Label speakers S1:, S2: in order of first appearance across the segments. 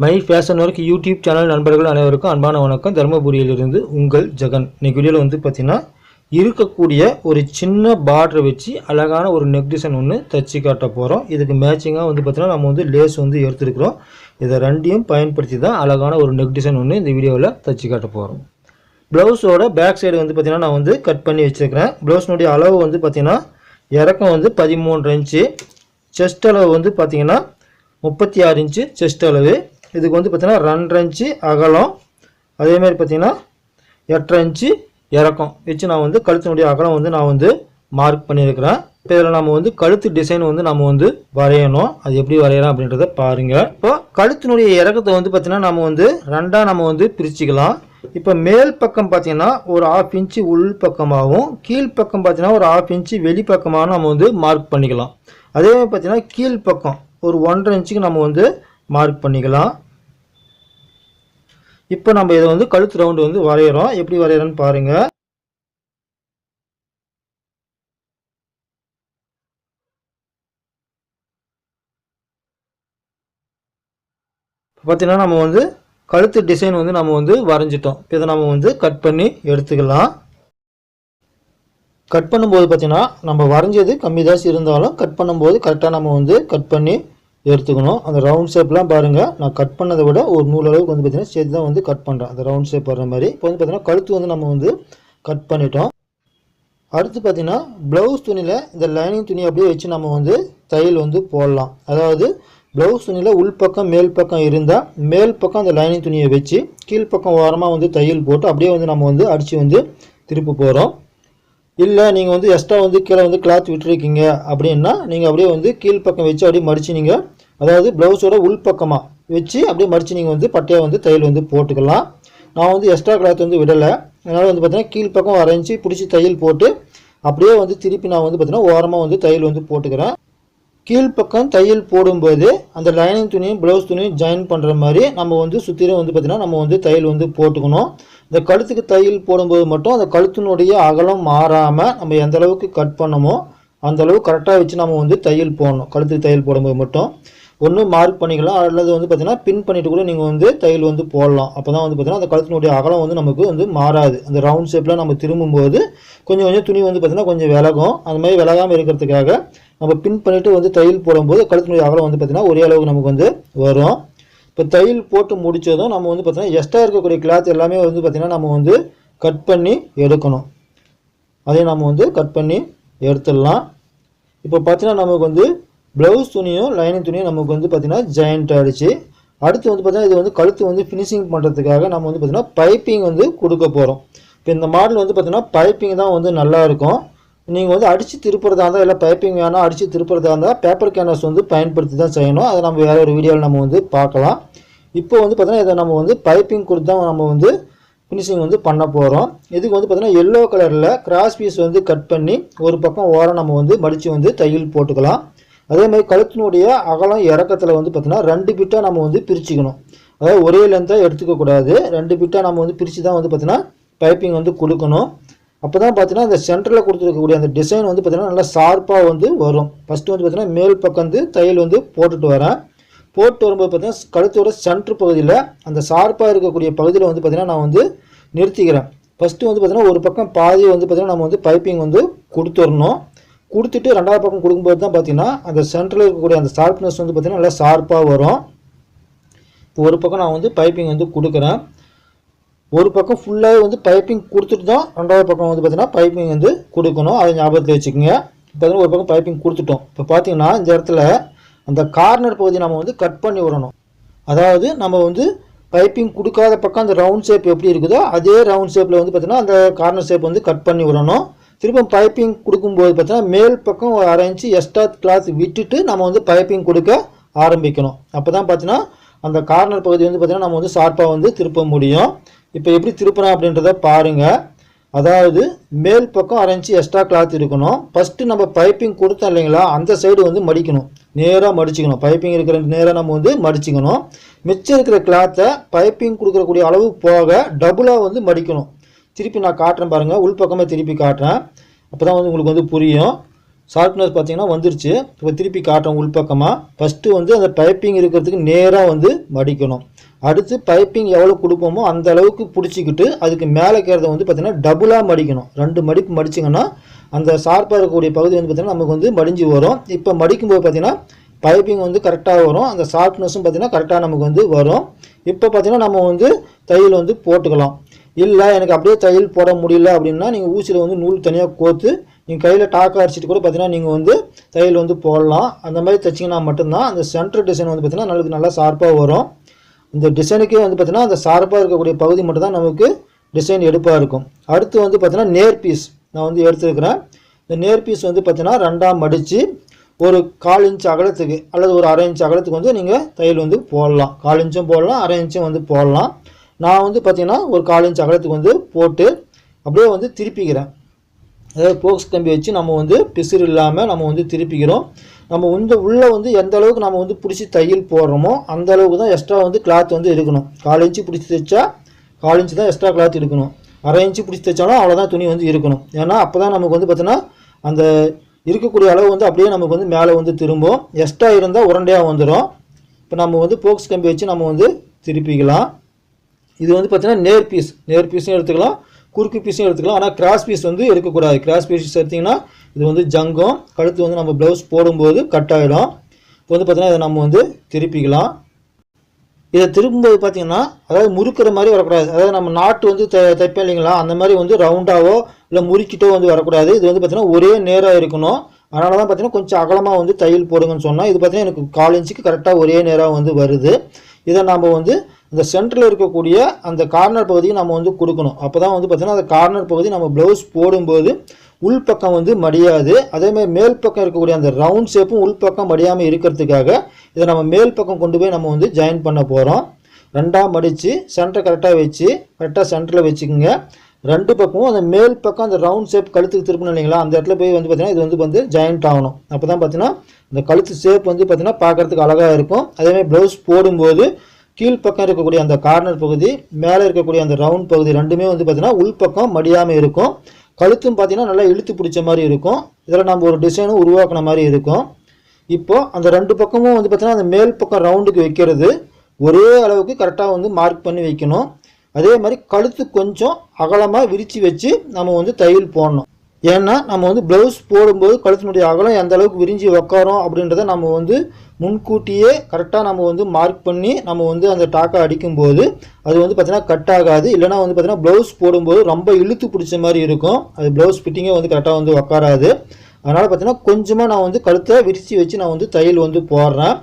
S1: My fashion work YouTube channel நண்பர்கள் அனைவருக்கும் அன்பான வணக்கம். தருமபுரியிலிருந்து உங்கள் ஜெகன். இன்னைக்கு வீடியோவில் வந்து பார்த்தீங்கன்னா இருக்கக்கூடிய ஒரு சின்ன பார்டர் வச்சு அழகான ஒரு நெக் டிசைன் ஒன்று தச்சு காட்ட போகிறோம் இதுக்கு மேட்சிங்காக வந்து பார்த்தீங்கன்னா நம்ம வந்து லேஸ் வந்து எடுத்துருக்குறோம். இதை ரெண்டையும் பயன்படுத்தி தான் அழகான ஒரு நெக் டிசைன் ஒன்று இந்த வீடியோவில் தச்சு காட்ட போகிறோம் ப்ளவுஸோட பேக் சைடு வந்து பார்த்தீங்கன்னா நான் வந்து கட் பண்ணி வச்சுருக்கிறேன். ப்ளவுஸினுடைய அளவு வந்து பார்த்தீங்கன்னா இறக்கம் வந்து பதிமூன்று இன்ச்சு. செஸ்ட் அளவு வந்து பார்த்தீங்கன்னா முப்பத்தி ஆறு இன்ச்சு செஸ்ட் அளவு. இதுக்கு வந்து பார்த்தீங்கன்னா ரெண்டரை இன்ச்சு அகலம். அதேமாதிரி பார்த்தீங்கன்னா எட்டரை இன்ச்சு இறக்கம் வச்சு நான் வந்து கழுத்தினுடைய அகலம் வந்து நான் வந்து மார்க் பண்ணியிருக்கிறேன். இப்போ இதில் நம்ம வந்து கழுத்து டிசைன் வந்து நம்ம வந்து வரையணும். அது எப்படி வரையலாம் அப்படின்றத பாருங்கள் இப்போ கழுத்தினுடைய இறக்கத்தை வந்து பார்த்தீங்கன்னா நம்ம வந்து ரெண்டாக நம்ம வந்து பிரிச்சுக்கலாம். இப்போ மேல் பக்கம் பார்த்தீங்கன்னா ஒரு ஆஃப் இன்ச்சு உள் பக்கமாகவும் கீழ் பக்கம் பார்த்தீங்கன்னா ஒரு ஆஃப் இன்ச்சு வெளி பக்கமாகவும் நம்ம வந்து மார்க் பண்ணிக்கலாம். அதே மாதிரி பார்த்தீங்கன்னா கீழ் பக்கம் ஒரு ஒன்றரை இன்ச்சுக்கு நம்ம வந்து மார்க் பண்ணிக்கலாம். இப்போ நம்ம இதை வந்து கழுத்து ரவுண்டு வந்து வரைகிறோம் எப்படி வரைகிறோன்னு பாருங்கள் பார்த்தீங்கன்னா நம்ம வந்து கழுத்து டிசைன் வந்து நம்ம வந்து வரைஞ்சிட்டோம். இப்போ இதை நம்ம வந்து கட் பண்ணி எடுத்துக்கலாம். கட் பண்ணும்போது பார்த்தீங்கன்னா நம்ம வரைஞ்சது கம்மி தாசி இருந்தாலும் கட் பண்ணும்போது கரெக்டாக நம்ம வந்து கட் பண்ணி எடுத்துக்கணும். அந்த ரவுண்ட் ஷேப்லாம் பாருங்கள் நான் கட் பண்ணதை விட ஒரு நூல் அளவுக்கு வந்து பார்த்தீங்கன்னா சேர்த்து தான் வந்து கட் பண்ணுறேன் அந்த ரவுண்ட் ஷேப் வர மாதிரி. இப்போ வந்து பார்த்தீங்கன்னா கழுத்து வந்து நம்ம வந்து கட் பண்ணிட்டோம். அடுத்து பார்த்தீங்கன்னா ப்ளவுஸ் துணியில் இந்த லைனிங் துணி அப்படியே வச்சு நம்ம வந்து தையல் வந்து போடலாம். அதாவது ப்ளவுஸ் துணியில் உள்பக்கம் மேல் பக்கம் இருந்தால் மேல் பக்கம் அந்த லைனிங் துணியை வச்சு கீழ்ப்பக்கம் ஓரமாக வந்து தையல் போட்டு அப்படியே வந்து நம்ம வந்து அடித்து வந்து திருப்பி போகிறோம் இல்லை நீங்கள் வந்து எக்ஸ்ட்ரா வந்து கீழே வந்து கிளாத் விட்டுருக்கீங்க அப்படின்னா நீங்கள் அப்படியே வந்து கீழ்ப்பக்கம் வச்சு அப்படியே மடித்து நீங்கள் அதாவது ப்ளவுஸோட உள்பக்கமாக வச்சு அப்படியே மடித்து நீங்கள் வந்து பட்டையாக வந்து தையல் வந்து போட்டுக்கலாம். நான் வந்து எக்ஸ்ட்ரா கிளாத் வந்து விடலை. அதனால் வந்து பார்த்தீங்கன்னா கீழ்ப்பக்கம் வரைஞ்சி பிடிச்சி தையல் போட்டு அப்படியே வந்து திருப்பி நான் வந்து பார்த்தீங்கன்னா ஓரமாக வந்து தையல் வந்து போட்டுக்கிறேன். கீழ்ப்பக்கம் தையல் போடும்போது அந்த லைனிங் துணியும் ப்ளவுஸ் துணியும் ஜாயின் பண்ணுற மாதிரி நம்ம வந்து சுற்றிலும் வந்து பார்த்திங்கன்னா நம்ம வந்து தையல் வந்து போட்டுக்கணும். இந்த கழுத்துக்கு தையல் போடும்போது மட்டும் அந்த கழுத்தினுடைய அகலம் மாறாமல் நம்ம எந்த அளவுக்கு கட் பண்ணமோ அந்த அளவு கரெக்டாக வச்சு நம்ம வந்து தையல் போடணும். கழுத்துக்கு தையல் போடும்போது மட்டும். ஒன்று மார்க் பண்ணிக்கலாம். அல்லது வந்து பார்த்திங்கன்னா பின் பண்ணிட்டு கூட நீங்கள் வந்து தையல் வந்து போடலாம். அப்போ தான் வந்து பார்த்திங்கன்னா அந்த கழுத்தினுடைய அகலம் வந்து நமக்கு வந்து மாறாது. அந்த ரவுண்ட் ஷேப்பில் நம்ம திரும்பும்போது கொஞ்சம் கொஞ்சம் துணி வந்து பார்த்திங்கன்னா கொஞ்சம் விலகும். அந்த மாதிரி விலகாமல் இருக்கிறதுக்காக நம்ம பின் பண்ணிவிட்டு வந்து தையல் போடும்போது கழுத்தினுடைய அகலம் வந்து பார்த்தீங்கன்னா ஒரே அளவுக்கு நமக்கு வந்து வரும். இப்போ தையல் போட்டு முடித்ததும் நம்ம வந்து பார்த்திங்கன்னா எக்ஸ்ட்ரா இருக்கக்கூடிய கிளாத் எல்லாமே வந்து பார்த்திங்கன்னா நம்ம வந்து கட் பண்ணி எடுக்கணும். அதையும் நம்ம வந்து கட் பண்ணி எடுத்துடலாம். இப்போ பார்த்திங்கன்னா நமக்கு வந்து ப்ளவுஸ் துணியும் லைனிங் துணியும் நமக்கு வந்து பார்த்திங்கன்னா ஜாயிண்ட் ஆகிடுச்சு அடுத்து வந்து பார்த்திங்கன்னா இது வந்து கழுத்து வந்து ஃபினிஷிங் பண்ணுறதுக்காக நம்ம வந்து பார்த்திங்கன்னா பைப்பிங் வந்து கொடுக்க போகிறோம் இப்போ இந்த மாடல் வந்து பார்த்திங்கன்னா பைப்பிங் தான் வந்து நல்லா இருக்கும். நீங்கள் வந்து அடித்து திருப்புறதா இருந்தால் இல்லை பைப்பிங் வேணால் அடித்து திருப்புறதா இருந்தால் பேப்பர் கேன்வாஸ் வந்து பயன்படுத்தி தான் செய்யணும். அதை நம்ம வேறு ஒரு வீடியோவில் நம்ம வந்து பார்க்கலாம். இப்போ வந்து பார்த்தீங்கன்னா இதை நம்ம வந்து பைப்பிங் கொடுத்து தான் நம்ம வந்து ஃபினிஷிங் வந்து பண்ண போகிறோம் இதுக்கு வந்து பார்த்தீங்கன்னா எல்லோ கலரில் கிராஸ் பீஸ் வந்து கட் பண்ணி ஒரு பக்கம் ஓரம் நம்ம வந்து மடித்து வந்து தையல் போட்டுக்கலாம். அதே மாதிரி கழுத்தினுடைய அகலம் இறக்கத்தில் வந்து பார்த்தீங்கன்னா ரெண்டு பிட்டாக நம்ம வந்து பிரிச்சுக்கணும். அதாவது ஒரே லென்த்தாக எடுத்துக்கக்கூடாது ரெண்டு பிட்டாக நம்ம வந்து பிரித்து தான் வந்து பார்த்தீங்கன்னா பைப்பிங் வந்து கொடுக்கணும். அப்போ தான் பார்த்தீங்கன்னா அந்த சென்டரில் கொடுத்துருக்கக்கூடிய அந்த டிசைன் வந்து பார்த்தீங்கன்னா நல்லா ஷார்ப்பாக வந்து வரும். ஃபஸ்ட்டு வந்து பார்த்தீங்கன்னா மேல் பக்கம் வந்து தையல் வந்து போட்டுட்டு வரேன். போட்டு வரும்போது பார்த்தீங்கன்னா கழுத்தோட சென்ட்ரு பகுதியில் அந்த ஷார்ப்பாக இருக்கக்கூடிய பகுதியில் வந்து பார்த்தீங்கன்னா நான் வந்து நிறுத்திக்கிறேன். ஃபஸ்ட்டு வந்து பார்த்தீங்கன்னா ஒரு பக்கம் பாதி வந்து பார்த்தீங்கன்னா நம்ம வந்து பைப்பிங் வந்து கொடுத்துடணும். கொடுத்துட்டு ரெண்டாவது பக்கம் கொடுக்கும்போது தான் பார்த்தீங்கன்னா அந்த சென்டரில் இருக்கக்கூடிய அந்த ஷார்ப்னஸ் வந்து பார்த்தீங்கன்னா நல்லா ஷார்ப்பாக வரும். இப்போ ஒரு பக்கம் நான் வந்து பைப்பிங் வந்து கொடுக்குறேன். ஒரு பக்கம் ஃபுல்லாகவே வந்து பைப்பிங் கொடுத்துட்டு தான் ரெண்டாவது பக்கம் வந்து பார்த்தீங்கன்னா பைப்பிங் வந்து கொடுக்கணும். அதை ஞாபகத்தில் வச்சுக்கோங்க. இப்போ ஒரு பக்கம் பைப்பிங் கொடுத்துட்டோம். இப்போ பார்த்தீங்கன்னா இந்த இடத்துல அந்த கார்னர் பகுதி நம்ம வந்து கட் பண்ணி விடணும். அதாவது நம்ம வந்து பைப்பிங் கொடுக்காத பக்கம் அந்த ரவுண்ட் ஷேப் எப்படி இருக்குதோ அதே ரவுண்ட் ஷேப்பில் வந்து பார்த்தீங்கன்னா அந்த கார்னர் ஷேப் வந்து கட் பண்ணி விடணும். திரும்ப பைப்பிங் கொடுக்கும்போது பார்த்தீங்கன்னா மேல் பக்கம் ஒரு அரை இன்ச்சு எக்ஸ்ட்ரா கிளாத் விட்டுட்டு நம்ம வந்து பைப்பிங் கொடுக்க ஆரம்பிக்கணும். அப்போ தான் பார்த்தீங்கன்னா அந்த கார்னர் பகுதி வந்து பார்த்திங்கன்னா நம்ம வந்து ஷார்ப்பாக வந்து திருப்ப முடியும். இப்போ எப்படி திருப்புறோம் அப்படின்றத பாருங்கள் அதாவது மேல் பக்கம் அரை இன்ச்சு எக்ஸ்ட்ரா கிளாத் இருக்கணும். ஃபஸ்ட்டு நம்ம பைப்பிங் கொடுத்தோம் இல்லைங்களா? அந்த சைடு வந்து மடிக்கணும். நேராக மடிச்சுக்கணும். பைப்பிங் இருக்கிற நேராக நம்ம வந்து மடிச்சுக்கணும். மிச்சம் இருக்கிற கிளாத்தை பைப்பிங் கொடுக்குறக்கூடிய அளவு போக டபுளாக வந்து மடிக்கணும். திருப்பி நான் காட்டுறேன் பாருங்கள் உள்பக்கமே திருப்பி காட்டுறேன். அப்போ தான் வந்து உங்களுக்கு வந்து புரியும். ஷார்ப்னஸ் பார்த்தீங்கன்னா வந்துருச்சு. இப்போ திருப்பி காட்டுறோம் உள்பக்கமாக ஃபஸ்ட்டு வந்து அந்த பைப்பிங் இருக்கிறதுக்கு நேராக வந்து மடிக்கணும். அடுத்து பைப்பிங் எவ்வளோ கொடுப்போமோ அந்த அளவுக்கு பிடிச்சிக்கிட்டு அதுக்கு மேலே இருக்கிறத வந்து பார்த்திங்கன்னா டபுளாக மடிக்கணும். ரெண்டு மடிப்பு மடிச்சிங்கன்னா அந்த ஷார்ப்பாக இருக்கக்கூடிய பகுதி வந்து பார்த்திங்கன்னா நமக்கு வந்து மடிஞ்சு வரும். இப்போ மடிக்கும்போது பார்த்திங்கன்னா பைப்பிங் வந்து கரெக்டாக வரும். அந்த ஷார்ப்னஸும் பார்த்திங்கன்னா கரெக்டாக நமக்கு வந்து வரும். இப்போ பார்த்திங்கன்னா நம்ம வந்து தையல் வந்து போட்டுக்கலாம். இல்லை எனக்கு அப்படியே தையல் போட முடியல அப்படின்னா நீங்கள் ஊசியில் வந்து நூல் தனியாக கோத்து நீங்கள் கையில் டாக்கா அரைச்சிட்டு கூட பார்த்தீங்கன்னா நீங்கள் வந்து தையல் வந்து போடலாம். அந்த மாதிரி தைச்சிங்கன்னா மட்டும்தான் அந்த சென்டர் டிசைன் வந்து பார்த்திங்கன்னா நம்மளுக்கு நல்லா ஷார்ப்பாக வரும். இந்த டிசைனுக்கே வந்து பார்த்திங்கன்னா அந்த ஷார்ப்பாக இருக்கக்கூடிய பகுதி மட்டும்தான் நமக்கு டிசைன் எடுப்பாக இருக்கும். அடுத்து வந்து பார்த்திங்கன்னா நேர் பீஸ் நான் வந்து எடுத்துருக்கிறேன். இந்த நேர் பீஸ் வந்து பார்த்திங்கன்னா ரெண்டாம் மடித்து ஒரு கால் இன்ச் அகலத்துக்கு அல்லது ஒரு அரை இன்ச் அகலத்துக்கு வந்து நீங்கள் தையல் வந்து போடலாம். கால் இன்ச்சும் போடலாம் அரை இன்ச்சும் வந்து போடலாம். நான் வந்து பார்த்திங்கன்னா ஒரு கால் இன்ச் அகலத்துக்கு வந்து போட்டு அப்படியே வந்து திருப்பிக்கிறேன். அதாவது போக்ஸ் கம்பி வச்சு நம்ம வந்து பிசுறு இல்லாமல் நம்ம வந்து திருப்பிக்கிறோம். நம்ம வந்து உள்ளே வந்து எந்த அளவுக்கு நம்ம வந்து பிடிச்சி தையல் போடுறோமோ அந்த அளவுக்கு தான் எக்ஸ்ட்ரா வந்து கிளாத் வந்து இருக்கணும் கால் இன்ச்சு பிடிச்சி தைச்சா கால் இன்ச்சு தான் எக்ஸ்ட்ரா கிளாத் எடுக்கணும். அரை இன்ச்சு பிடிச்சி தைச்சாலும் அவ்வளோதான் துணி வந்து இருக்கணும். ஏன்னா அப்போ தான் நமக்கு வந்து பார்த்தோன்னா அந்த இருக்கக்கூடிய அளவு வந்து அப்படியே நமக்கு வந்து மேலே வந்து திரும்பும். எக்ஸ்ட்ரா இருந்தால் உரண்டையாக வந்துடும் இப்போ நம்ம வந்து போக்ஸ் கம்பி வச்சு நம்ம வந்து திருப்பிக்கலாம். இது வந்து பார்த்தீங்கன்னா நேர் பீஸ் நேர் பீஸும் எடுத்துக்கலாம். குறுக்கு பீஸும் எடுத்துக்கலாம். ஆனால் கிராஸ் பீஸ் வந்து எடுக்கக்கூடாது. கிராஸ் பீஸ் எடுத்திங்கன்னா இது வந்து ஜங்கம். கழுத்து வந்து நம்ம ப்ளவுஸ் போடும்போது கட் ஆகிடும் இப்போ வந்து பார்த்தீங்கன்னா இதை நம்ம வந்து திருப்பிக்கலாம். இதை திரும்பும்போது பார்த்தீங்கன்னா அதாவது முறுக்கிற மாதிரி வரக்கூடாது. அதாவது நம்ம நாட்டு வந்து த தைப்பேன் இல்லைங்களா? அந்த மாதிரி வந்து ரவுண்டாவோ இல்லை முறுக்கிட்டோ வந்து வரக்கூடாது. இது வந்து பார்த்தீங்கன்னா ஒரே நேராக இருக்கணும். அதனால தான் பார்த்தீங்கன்னா கொஞ்சம் அகலமாக வந்து தையல் போடுங்கன்னு சொன்னால் இது பார்த்தீங்கன்னா எனக்கு கால் இன்ச்சுக்கு கரெக்டாக ஒரே நேராக வந்து வருது. இதை நம்ம வந்து இந்த சென்டரில் இருக்கக்கூடிய அந்த கார்னர் பகுதியை நம்ம வந்து கொடுக்கணும். அப்போ தான் வந்து பார்த்தீங்கன்னா அந்த கார்னர் பகுதி நம்ம ப்ளவுஸ் போடும்போது உள்பக்கம் வந்து மடியாது. அதேமாதிரி மேல் பக்கம் இருக்கக்கூடிய அந்த ரவுண்ட் ஷேப்பும் உள்பக்கம் மடியாமல் இருக்கிறதுக்காக இதை நம்ம மேல் பக்கம் கொண்டு போய் நம்ம வந்து ஜாயின் பண்ண போகிறோம் ரெண்டாக மடித்து சென்டர் கரெக்டாக வச்சு கரெக்டாக சென்டரில் வச்சுக்கோங்க. ரெண்டு பக்கமும் அந்த மேல் பக்கம் அந்த ரவுண்ட் ஷேப் கழுத்துக்கு திருப்பணும் இல்லைங்களா? அந்த இடத்துல போய் வந்து பார்த்தீங்கன்னா இது வந்து வந்து ஜாயிண்ட் ஆகணும். அப்போ தான் பார்த்தீங்கன்னா இந்த கழுத்து ஷேப் வந்து பார்த்தீங்கன்னா பார்க்குறதுக்கு அழகாக இருக்கும். அதேமாதிரி ப்ளவுஸ் போடும்போது கீழ்ப்பக்கம் இருக்கக்கூடிய அந்த கார்னர் பகுதி மேலே இருக்கக்கூடிய அந்த ரவுண்ட் பகுதி ரெண்டுமே வந்து பார்த்தீங்கன்னா உள்பக்கம் மடியாமல் இருக்கும். கழுத்தும் பார்த்தீங்கன்னா நல்லா இழுத்து பிடிச்ச மாதிரி இருக்கும். இதில் நம்ம ஒரு டிசைனும் உருவாக்குன மாதிரி இருக்கும். இப்போது அந்த ரெண்டு பக்கமும் வந்து பார்த்தீங்கன்னா அந்த மேல் பக்கம் ரவுண்டுக்கு வைக்கிறது ஒரே அளவுக்கு கரெக்டாக வந்து மார்க் பண்ணி வைக்கணும். அதே மாதிரி கழுத்து கொஞ்சம் அகலமாக விரித்து வச்சு நம்ம வந்து தையல் போடணும். ஏன்னா நம்ம வந்து ப்ளவுஸ் போடும்போது கழுத்தினுடைய அகலம் எந்த அளவுக்கு விரிஞ்சு உக்காரோம் அப்படின்றத நம்ம வந்து முன்கூட்டியே கரெக்டாக நம்ம வந்து மார்க் பண்ணி நம்ம வந்து அந்த டாக்கை அடிக்கும்போது அது வந்து பார்த்திங்கன்னா கட் ஆகாது. இல்லைனா வந்து பார்த்திங்கன்னா ப்ளவுஸ் போடும்போது ரொம்ப இழுத்து பிடிச்ச மாதிரி இருக்கும். அது ப்ளவுஸ் ஃபிட்டிங்கே வந்து கரெக்டாக வந்து உக்காராது. அதனால் பார்த்திங்கன்னா கொஞ்சமாக நான் வந்து கழுத்தை விரித்து வச்சு நான் வந்து தையல் வந்து போடுறேன்.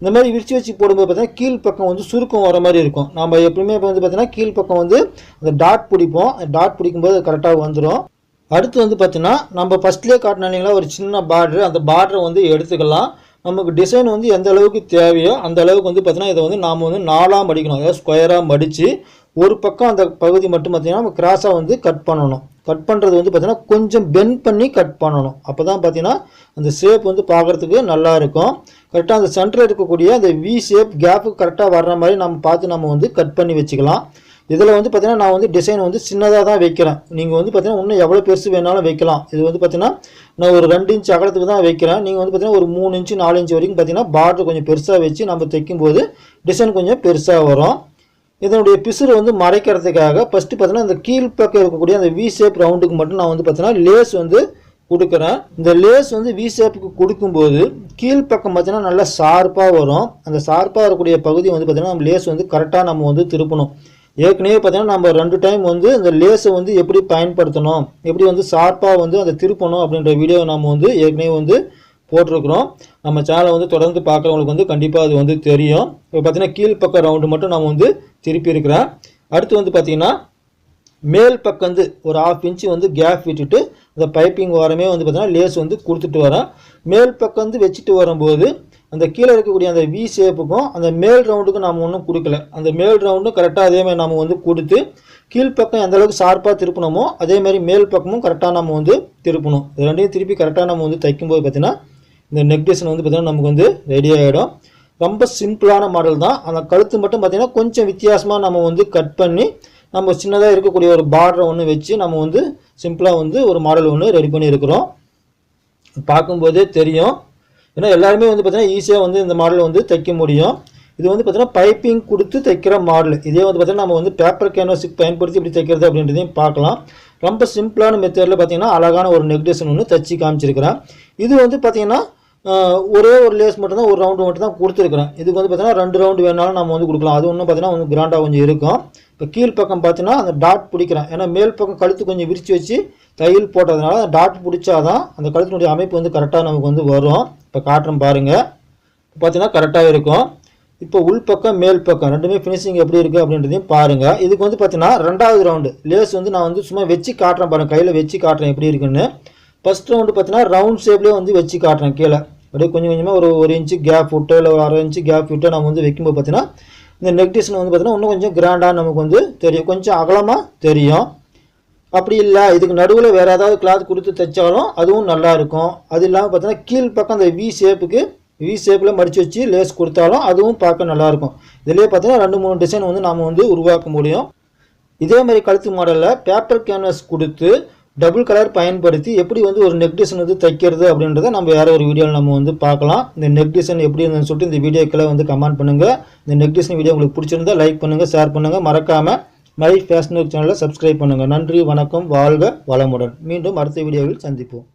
S1: இந்த மாதிரி விரிச்சு வச்சு போடும்போது பார்த்தீங்கன்னா கீழ்ப்பக்கம் வந்து சுருக்கம் வர மாதிரி இருக்கும். நம்ம எப்பவுமே இப்போ வந்து பார்த்தீங்கன்னா கீழ்ப்பக்கம் வந்து அந்த டாட் பிடிப்போம். டாட் பிடிக்கும்போது கரெக்டாக வந்துடும் அடுத்து வந்து பார்த்தீங்கன்னா நம்ம ஃபஸ்ட்லேயே காட்டினா இல்லைங்களா ஒரு சின்ன பார்டர் அந்த பார்டரை வந்து எடுத்துக்கலாம். நமக்கு டிசைன் வந்து எந்த அளவுக்கு தேவையோ அந்த அளவுக்கு வந்து பார்த்தீங்கன்னா இதை வந்து நாம் வந்து நாலாக மடிக்கணும் அதாவது ஸ்கொயராக மடித்து ஒரு பக்கம் அந்த பகுதி மட்டும் பார்த்திங்கன்னா நம்ம கிராஸாக வந்து கட் பண்ணணும். கட் பண்ணுறது வந்து பார்த்திங்கன்னா கொஞ்சம் பெண்ட் பண்ணி கட் பண்ணணும். அப்போ தான் பார்த்தீங்கன்னா அந்த ஷேப் வந்து பார்க்குறதுக்கு நல்லா இருக்கும். கரெக்டாக அந்த சென்டரில் இருக்கக்கூடிய அந்த வி ஷேப் கேப்பு கரெக்டாக வர்ற மாதிரி நம்ம பார்த்து நம்ம வந்து கட் பண்ணி வச்சுக்கலாம். இதில் வந்து பார்த்திங்கன்னா நான் வந்து டிசைன் வந்து சின்னதாக தான் வைக்கிறேன். நீங்கள் வந்து பார்த்தீங்கன்னா இன்னும் எவ்வளோ பெருசு வேணாலும் வைக்கலாம். இது வந்து பார்த்திங்கன்னா நான் ஒரு ரெண்டு இன்ச் அகலத்துக்கு தான் வைக்கிறேன். நீங்கள் வந்து பார்த்தீங்கன்னா ஒரு மூணு இன்ச்சு நாலு இன்ச்சு வரைக்கும் பார்த்தீங்கன்னா பார்டர் கொஞ்சம் பெருசாக வச்சு நம்ம தைக்கும்போது டிசைன் கொஞ்சம் பெருசாக வரும். இதனுடைய பிசுறு வந்து மறைக்கிறதுக்காக ஃபஸ்ட்டு பார்த்தீங்கன்னா இந்த கீழ்ப்பக்கம் இருக்கக்கூடிய அந்த வி ஷேப் ரவுண்டுக்கு மட்டும் நான் வந்து பார்த்தீங்கன்னா லேஸ் வந்து கொடுக்குறேன். இந்த லேஸ் வந்து வி ஷேப்புக்கு கொடுக்கும்போது கீழ்ப்பக்கம் பார்த்தீங்கன்னா நல்லா ஷார்ப்பாக வரும். அந்த ஷார்ப்பாக இருக்கக்கூடிய பகுதி வந்து பார்த்தீங்கன்னா நம்ம லேஸ் வந்து கரெக்டாக நம்ம வந்து திருப்பணும். ஏற்கனவே பார்த்தீங்கன்னா நம்ம ரெண்டு டைம் வந்து இந்த லேஸை வந்து எப்படி பயன்படுத்தணும் எப்படி வந்து ஷார்ப்பாக வந்து அதை திருப்பணும் அப்படின்ற வீடியோவை நம்ம வந்து ஏற்கனவே வந்து போட்டிருக்கிறோம். நம்ம சேனலை வந்து தொடர்ந்து பார்க்குறவங்களுக்கு வந்து கண்டிப்பாக அது வந்து தெரியும். இப்போ பார்த்தீங்கன்னா கீழ்ப்பக்கம் ரவுண்டு மட்டும் நம்ம வந்து திருப்பி இருக்கிறேன். அடுத்து வந்து பார்த்தீங்கன்னா மேல் பக்கம் வந்து ஒரு ஆஃப் இன்ச்சு வந்து கேப் விட்டுட்டு அந்த பைப்பிங் ஓரமே வந்து பார்த்தீங்கன்னா லேஸ் வந்து கொடுத்துட்டு வரேன். மேல் பக்கம் வந்து வச்சுட்டு வரும்போது அந்த கீழே இருக்கக்கூடிய அந்த வி ஷேப்புக்கும் அந்த மேல் ரவுண்டுக்கும் நாம் ஒன்றும் கொடுக்கல. அந்த மேல் ரவுண்டும் கரெக்டாக அதே மாதிரி நம்ம வந்து கொடுத்து கீழ்ப்பக்கம் எந்த அளவுக்கு ஷார்ப்பாக திருப்பினோமோ அதே மாதிரி மேல் பக்கமும் கரெக்டாக நம்ம வந்து திருப்பணும். இது ரெண்டையும் திருப்பி கரெக்டாக நம்ம வந்து தைக்கும்போது பார்த்தீங்கன்னா இந்த நெக் டிசைன் வந்து பார்த்திங்கன்னா நமக்கு வந்து ரெடி ஆகிடும் ரொம்ப சிம்பிளான மாடல் தான். அந்த கழுத்து மட்டும் பார்த்திங்கன்னா கொஞ்சம் வித்தியாசமாக நம்ம வந்து கட் பண்ணி நம்ம சின்னதாக இருக்கக்கூடிய ஒரு பார்டரை ஒன்று வச்சு நம்ம வந்து சிம்பிளாக வந்து ஒரு மாடல் ஒன்று ரெடி பண்ணியிருக்கிறோம். பார்க்கும்போதே தெரியும். ஏன்னா எல்லாருமே வந்து பார்த்தீங்கன்னா ஈஸியாக வந்து இந்த மாடல் வந்து தைக்க முடியும். இது வந்து பார்த்தீங்கன்னா பைப்பிங் கொடுத்து தைக்கிற மாடல் இதே வந்து பார்த்தீங்கன்னா நம்ம வந்து பேப்பர் கேன்வாஸுக்கு பயன்படுத்தி இப்படி தைக்கிறது அப்படின்றதையும் பார்க்கலாம். ரொம்ப சிம்பிளான மெத்தடில் பார்த்தீங்கன்னா அழகான ஒரு நெக் டிசைன் ஒன்று தைச்சி காமிச்சிருக்கிறேன். இது வந்து பார்த்தீங்கன்னா ஒரே ஒரு லேஸ் மட்டும்தான் ஒரு ரவுண்டு மட்டும் தான் கொடுத்துருக்குறேன். இதுக்கு வந்து பார்த்தீங்கன்னா ரெண்டு ரவுண்டு வேணாலும் நம்ம வந்து கொடுக்கலாம். அது ஒன்றும் பார்த்தீங்கன்னா கொஞ்சம் கிராண்டாக கொஞ்சம் இருக்கும். இப்போ கீழ் பக்கம் பார்த்தீங்கன்னா அந்த டாட் பிடிக்கிறேன். ஏன்னா மேல் பக்கம் கழுத்து கொஞ்சம் விரித்து வச்சு தையல் போட்டதுனால அந்த டாட் பிடிச்சாதான் அந்த கழுத்தினுடைய அமைப்பு வந்து கரெக்டாக நமக்கு வந்து வரும். இப்போ காட்டுறேன் பாருங்கள் பார்த்தீங்கன்னா கரெக்டாக இருக்கும். இப்போ உள்பக்கம் மேல் பக்கம் ரெண்டுமே ஃபினிஷிங் எப்படி இருக்குது அப்படின்றதையும் பாருங்கள் இதுக்கு வந்து பார்த்தீங்கன்னா ரெண்டாவது ரவுண்டு லேஸ் வந்து நான் வந்து சும்மா வச்சு காட்டுறேன் பாருங்க. கையில் வச்சு காட்டுறேன் எப்படி இருக்குன்னு. ஃபஸ்ட் ரவுண்டு பார்த்தீங்கன்னா ரவுண்ட் ஷேப்லேயே வந்து வச்சு காட்டுறேன் கீழே. அப்படியே கொஞ்சம் கொஞ்சமாக ஒரு ஒரு இன்ச்சு கேப் விட்டோ இல்லை ஒரு அரை இன்ச்சு கேப் விட்டோ நம்ம வந்து வைக்கும்போது பார்த்தீங்கன்னா இந்த நெக் டிசைன் வந்து பார்த்தீங்கன்னா இன்னும் கொஞ்சம் கிராண்டாக நமக்கு வந்து தெரியும். கொஞ்சம் அகலமாக தெரியும். அப்படி இல்லை இதுக்கு நடுவில் வேறு ஏதாவது கிளாத் கொடுத்து தைச்சாலும் அதுவும் நல்லாயிருக்கும் அது இல்லாமல் பார்த்தீங்கன்னா கீழ் பக்கம் அந்த வி ஷேப்புக்கு வி ஷேப்பில் மடித்து வச்சு லேஸ் கொடுத்தாலும் அதுவும் பார்க்க நல்லாயிருக்கும் இதிலே இதுலேயே பார்த்தீங்கன்னா ரெண்டு மூணு டிசைன் வந்து நாம் வந்து உருவாக்க முடியும். இதே மாதிரி கழுத்து மாடலில் பேப்பர் கேன்வாஸ் கொடுத்து டபுள் கலர் பயன்படுத்தி எப்படி வந்து ஒரு நெக் டிசைன் வந்து தைக்கிறது அப்படின்றத நம்ம வேறு ஒரு வீடியோவில் நம்ம வந்து பார்க்கலாம். இந்த நெக் டிசைன் எப்படி இருந்ததுன்னு சொல்லிட்டு இந்த வீடியோக்களை வந்து கமெண்ட் பண்ணுங்கள் இந்த நெக் டிசைன் வீடியோ உங்களுக்கு பிடிச்சிருந்தா லைக் பண்ணுங்கள் ஷேர் பண்ணுங்கள் மறக்காமல் மை ஃபேஷன் சேனலை சப்ஸ்கிரைப் பண்ணுங்கள் நன்றி வணக்கம் வாழ்க வளமுடன். மீண்டும் அடுத்த வீடியோவில் சந்திப்போம்.